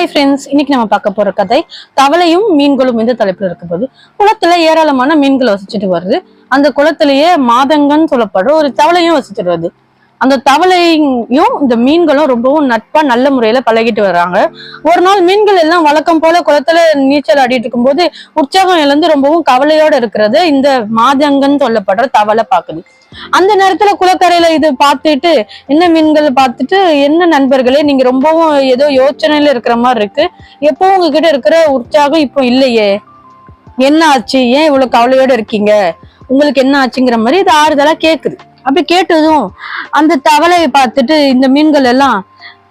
Hi friends இன்னைக்கு நம்ம பார்க்க போற கதை தவளையும் மீன்களும் இந்த தலைப்புல இருக்க போது குளத்துல ஏராளமான மீன்கள் வசிச்சுட்டு வருது. அந்த குளத்திலேயே மாதங்கன்னு சொல்லப்படுற ஒரு தவளையும் வசிச்சுட்டு வருது. அந்த தவளையும் இந்த மீன்களும் ரொம்பவும் நட்பா நல்ல முறையில பழகிட்டு வர்றாங்க. ஒரு நாள் மீன்கள் எல்லாம் வழக்கம் போல குளத்துல நீச்சல் ஆடிட்டு இருக்கும்போது உற்சாகம் இழந்து ரொம்பவும் கவலையோட இருக்கிறது இந்த மாதங்கன்னு சொல்லப்படுற தவளை பாக்குது அந்த நேரத்துல குளக்கரையில இது பார்த்துட்டு என்ன மீன்கள் பார்த்துட்டு என்ன நண்பர்களே நீங்க ரொம்பவும் ஏதோ யோசனையில இருக்கிற மாதிரி இருக்கு. எப்போ உங்ககிட்ட இருக்கிற உற்சாகம் இப்போ இல்லையே. என்ன ஆச்சு? ஏன் இவ்வளவு கவலையோட இருக்கீங்க? உங்களுக்கு என்ன ஆச்சுங்கிற மாதிரி இது ஆறுதலா கேக்குது. அப்படி கேட்டதும் அந்த தவளையை பார்த்துட்டு இந்த மீன்கள் எல்லாம்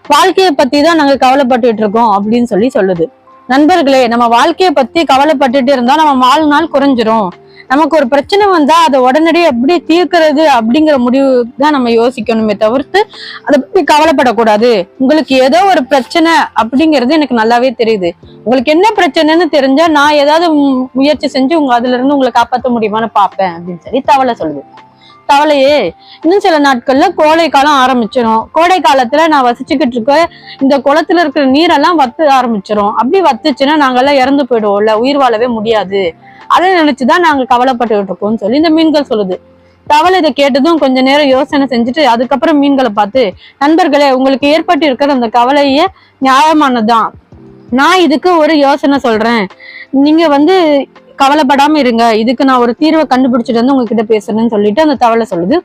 வாழ்க்கையை பத்தி தான் நாங்க கவலைப்பட்டுட்டு இருக்கோம் அப்படின்னு சொல்லி சொல்லுது. நண்பர்களே நம்ம வாழ்க்கையை பத்தி கவலைப்பட்டுட்டு இருந்தா நம்ம வாழ்நாள் குறைஞ்சிரும். நமக்கு ஒரு பிரச்சனை வந்தா அதை உடனடியே எப்படி தீர்க்கிறது அப்படிங்கிற முடிவு தான் நம்ம யோசிக்கணுமே தவிர்த்து அதை பத்தி கவலைப்படக்கூடாது. உங்களுக்கு ஏதோ ஒரு பிரச்சனை அப்படிங்கிறது எனக்கு நல்லாவே தெரியுது. உங்களுக்கு என்ன பிரச்சனைன்னு தெரிஞ்சா நான் ஏதாவது முயற்சி செஞ்சு உங்க அதுல இருந்து உங்களை காப்பாற்ற முடியுமான்னு பார்ப்பேன் அப்படின்னு சொல்லி தவளை சொல்லுது. தவளையே இன்னும் சில நாட்கள்ல கோடை காலம் ஆரம்பிச்சிடும் கோடை காலத்துல நான் வசிச்சுக்கிட்டு இருக்க இந்த குளத்துல இருக்கிற நீரெல்லாம் வத்த ஆரம்பிச்சிரும். அப்படி வத்துச்சுன்னா நாங்கெல்லாம் இறந்து போயிடுவோம்ல. உயிர் வாழவே முடியாது. அதை நினைச்சுதான் நாங்க கவலைப்பட்டுக்கிட்டு இருக்கோம்னு சொல்லி இந்த மீன்கள் சொல்லுது. தவளை இதை கேட்டதும் கொஞ்ச நேரம் யோசனை செஞ்சுட்டு அதுக்கப்புறம் மீன்களை பார்த்து நண்பர்களே உங்களுக்கு ஏற்பட்டு இருக்கிற அந்த கவலையே நியாயமானதுதான். நான் இதுக்கு ஒரு யோசனை சொல்றேன். நீங்க வந்து கவலைப்படாம இருங்க. இதுக்கு நான் ஒரு தீர்வை கண்டுபிடிச்சிட்டு வந்து உங்ககிட்ட பேசுறேன்னு சொல்லிட்டு அந்த தவளை சொல்லுது.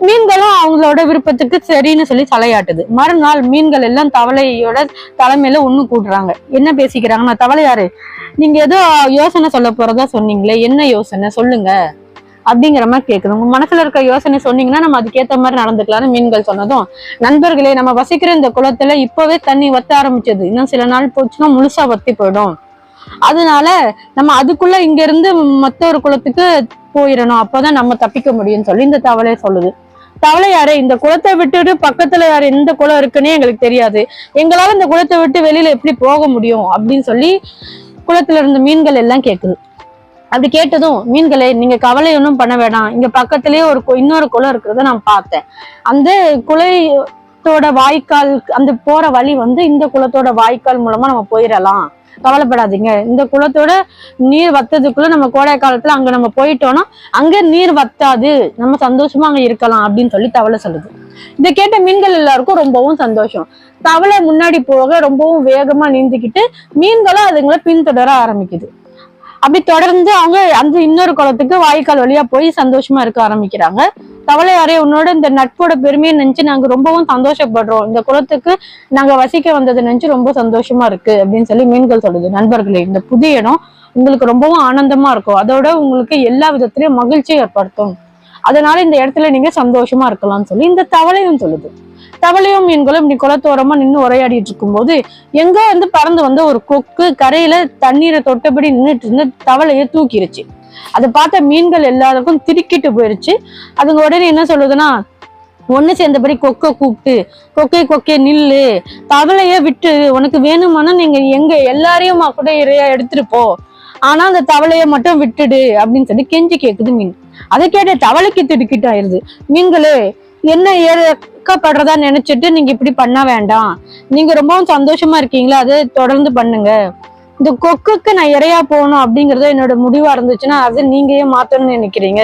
மீன்களும் அவங்களோட விருப்பத்துக்கு சரின்னு சொல்லி தலையாட்டுது. மறுநாள் மீன்கள் எல்லாம் தவளையோட தலைமையில ஒண்ணு கூடுறாங்க. என்ன பேசிக்கிறாங்க நான் தவளையாரு நீங்க ஏதோ யோசனை சொல்ல போறதா சொன்னீங்களே என்ன யோசனை? சொல்லுங்க. அப்படிங்கிற மாதிரி கேக்குது. உங்க மனசுல இருக்க யோசனை சொன்னீங்கன்னா நம்ம அதுக்கேத்த மாதிரி நடந்துக்கலாம்னு மீன்கள் சொன்னதும் நண்பர்களே நம்ம வசிக்கிற இந்த குளத்துல இப்பவே தண்ணி வத்த ஆரம்பிச்சது. இன்னும் சில நாள் போச்சுன்னா முழுசா வத்தி போயிடும். அதனால நம்ம அதுக்குள்ள இங்க இருந்து மொத்த ஒரு குளத்துக்கு போயிடணும் அப்பதான் நம்ம தப்பிக்க முடியும்னு சொல்லி இந்த தவளை சொல்லுது. தவளை யாரே? இந்த குளத்தை விட்டுட்டு பக்கத்துல யாரு எந்த குளம் இருக்குன்னே எங்களுக்கு தெரியாது. எங்களால இந்த குளத்தை விட்டு வெளியில எப்படி போக முடியும் அப்படின்னு சொல்லி குளத்துல இருந்த மீன்கள் எல்லாம் கேக்குது. அப்படி கேட்டதும் மீன்களே நீங்க கவலை ஒன்றும் பண்ண வேணாம். இங்க பக்கத்துலயே ஒரு இன்னொரு குளம் இருக்கிறத நான் பார்த்தேன். அந்த குளத்தோட வாய்க்கால் அந்த போற வழி வந்து இந்த குளத்தோட வாய்க்கால் மூலமா நம்ம போயிடலாம். கவலைப்படாதீங்க. இந்த குளத்தோட நீர் வத்ததுக்குள்ள நம்ம கோடை காலத்துல அங்க நம்ம போயிட்டோம்னா அங்க நீர் வத்தாது. நம்ம சந்தோஷமா அங்க இருக்கலாம் அப்படின்னு சொல்லி தவளை சொல்லுது. இதை கேட்ட மீன்கள் எல்லாருக்கும் ரொம்பவும் சந்தோஷம். தவளை முன்னாடி போக ரொம்பவும் வேகமா நீந்திக்கிட்டு மீன்களும் அதுங்களை பின்தொடர ஆரம்பிக்குது. அப்படி தொடர்ந்து அவங்க அந்த இன்னொரு குளத்துக்கு வாய்க்கால் வழியா போய் சந்தோஷமா இருக்க ஆரம்பிக்கிறாங்க. தவளையாரே உன்னோட இந்த நட்போட பெருமையை நினைச்சு நாங்க ரொம்பவும் சந்தோஷப்படுறோம். இந்த குளத்துக்கு நாங்க வசிக்க வந்ததை நினைச்சு ரொம்ப சந்தோஷமா இருக்கு அப்படின்னு சொல்லி மீன்கள் சொல்லுது. நண்பர்களே இந்த புதிய இடம் உங்களுக்கு ரொம்பவும் ஆனந்தமா இருக்கும். அதோட உங்களுக்கு எல்லா விதத்திலயும் மகிழ்ச்சி ஏற்படுத்தும். அதனால இந்த இடத்துல நீங்க சந்தோஷமா இருக்கலாம்னு சொல்லி இந்த தவளையும் சொல்லுது. தவளையும் மீன்களும் இப்படி குளத்தோரமா நின்று உரையாடிட்டு இருக்கும்போது எங்க வந்து பறந்து வந்த ஒரு கொக்கு கரையில தண்ணீரை தொட்டபடி நின்றுட்டு இருந்து தவளையை தூக்கிருச்சு. அதை பார்த்த மீன்கள் எல்லாருக்கும் திடுக்கிட்டு போயிருச்சு. அதுங்க உடனே என்ன சொல்லுதுன்னா ஒண்ணு சேர்ந்தபடி கொக்கை கூப்பிட்டு கொக்கை கொக்கே நில்லு. தவளைய விட்டு உனக்கு வேணுமானா நீங்க எங்க எல்லாரையும் கூட இறையா எடுத்துட்டு போ. ஆனா அந்த தவளைய மட்டும் விட்டுடு அப்படின்னு சொல்லி கெஞ்சி கேக்குது மீன். அதை கேட்ட தவளைக்கு திடுக்கிட்டு ஆயிருது மீன்களே என்ன ஏற்கப்படுறதா நினைச்சிட்டு நீங்க இப்படி பண்ண வேண்டாம். நீங்க ரொம்பவும் சந்தோஷமா இருக்கீங்களா? அதை தொடர்ந்து பண்ணுங்க. இந்த கொக்குக்கு நான் இறையா போகணும் அப்படிங்கறது என்னோட முடிவா இருந்துச்சுன்னா அதை நீங்க ஏன் மாத்தணும்னு நினைக்கிறீங்க?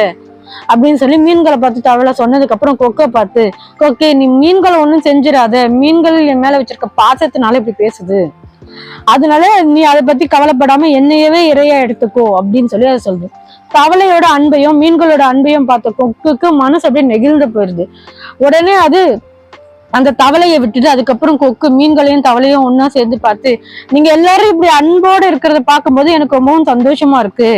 அப்படின்னு சொல்லி மீன்களை பார்த்து தவளை சொன்னதுக்கு அப்புறம் கொக்கை பார்த்து கொக்கே நீ மீன்களை ஒன்றும் செஞ்சிடாத. மீன்கள் என் மேல வச்சிருக்க பாசத்தினால இப்படி பேசுது. அதனால நீ அதை பத்தி கவலைப்படாம என்னையவே இறையா எடுத்துக்கோ அப்படின்னு சொல்லி அதை சொல்லுது. தவளையோட அன்பையும் மீன்களோட அன்பையும் பார்த்த கொக்குக்கு மனசு அப்படியே நெகிழ்ந்து போயிருது. உடனே அது அந்த தவளையை விட்டுட்டு அதுக்கப்புறம் கொக்கு மீன்களையும் தவளையும் ஒன்னா சேர்ந்து பார்த்து நீங்க எல்லாரும் இப்படி அன்போட இருக்கிறத பார்க்கும்போது எனக்கு ரொம்பவும் சந்தோஷமா இருக்கு.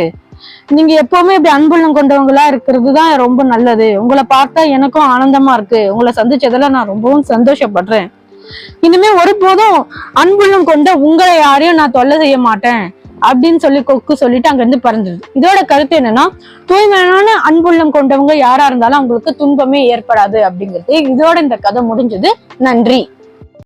நீங்க எப்பவுமே இப்படி அன்புள்ளம் கொண்டவங்களா இருக்கிறது தான் ரொம்ப நல்லது. உங்களை பார்த்தா எனக்கும் ஆனந்தமா இருக்கு. உங்களை சந்திச்சதுல நான் ரொம்பவும் சந்தோஷப்படுறேன். இனிமே ஒருபோதும் அன்புள்ளம் கொண்ட உங்களை யாரையும் நான் தொல்லை செய்ய மாட்டேன். அப்படின்னு சொல்லி கொக்கு சொல்லிட்டு அங்க இருந்து இதோட கருத்து என்னன்னா தூய்மையான அன்புள்ளம் கொண்டவங்க யாரா இருந்தாலும் அவங்களுக்கு துன்பமே ஏற்படாது அப்படிங்கிறது. இதோட இந்த கதை முடிஞ்சது. நன்றி.